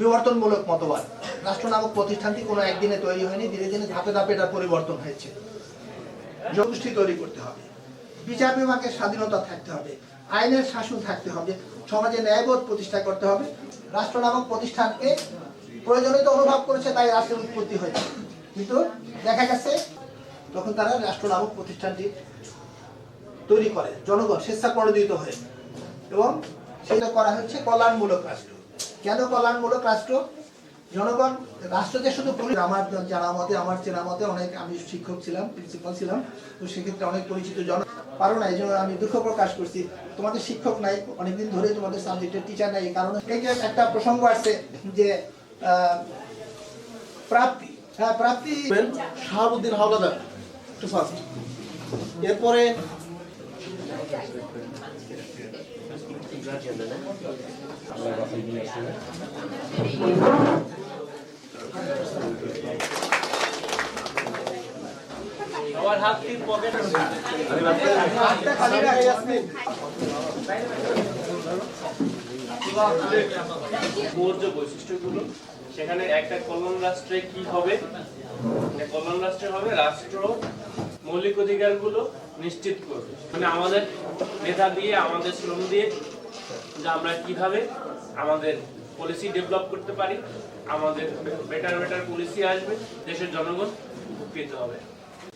বিবর্তনমূলক মতবাদ। রাষ্ট্র নামক প্রতিষ্ঠানটি কোনো একদিনে তৈরি হয়নি, ধীরে ধীরে ধাপে ধাপে এটা পরিবর্তন হয়েছে। জনগোষ্ঠী তৈরি করতে হবে। বিচার বিভাগের স্বাধীনতা থাকতে হবে, আইনের শাসন থাকতে হবে, সমাজে ন্যায়বোধ প্রতিষ্ঠা করতে হবে। রাষ্ট্র নামক প্রতিষ্ঠানকে প্রয়োজনীয়তা অনুভব করেছে, তাই রাষ্ট্রের উৎপত্তি হয়েছে। কিন্তু দেখা গেছে, তখন তারা রাষ্ট্র নামক প্রতিষ্ঠানটি তৈরি করে। জনগণ স্বেচ্ছা প্রণোদিত হয়ে এবং সেটা করা হচ্ছে কল্যাণমূলক রাষ্ট্র। কেন কল্যাণমূলক রাষ্ট্র? জনগণ রাষ্ট্র যে শুধু আমার জানা মতে, আমার চেনা মতে অনেক আমি শিক্ষক ছিলাম প্রিন্সিপাল ছিলাম, তো সেক্ষেত্রে অনেক পরিচিত জন পারো না এই জন্য আমি দুঃখ প্রকাশ করছি। তোমাদের শিক্ষক নাই, অনেকদিন ধরে তোমাদের সাবজেক্টের টিচার নাই কারণে এই যে একটা প্রসঙ্গ আসছে যে প্রাপ্তি হ্যাঁ প্রাপ্তি শাহাবুদ্দিন হাওলাদার, একটু ফার্স্ট এরপরে সবার হাত তিন পকেট হাতটা খালি রাখ, ইয়াসমিন। মোর বৈশিষ্ট্যগুলো সেখানে একটা কল্যাণ রাষ্ট্রে কি হবে কল্যাণ রাষ্ট্রে হবে রাষ্ট্র মৌলিক অধিকারগুলো নিশ্চিত করবে। মানে আমাদের নেতা দিয়ে, আমাদের শ্রম দিয়ে যে আমরা কীভাবে আমাদের পলিসি ডেভেলপ করতে পারি, আমাদের বেটার বেটার পলিসি আসবে, দেশের জনগণ উপকৃত হবে।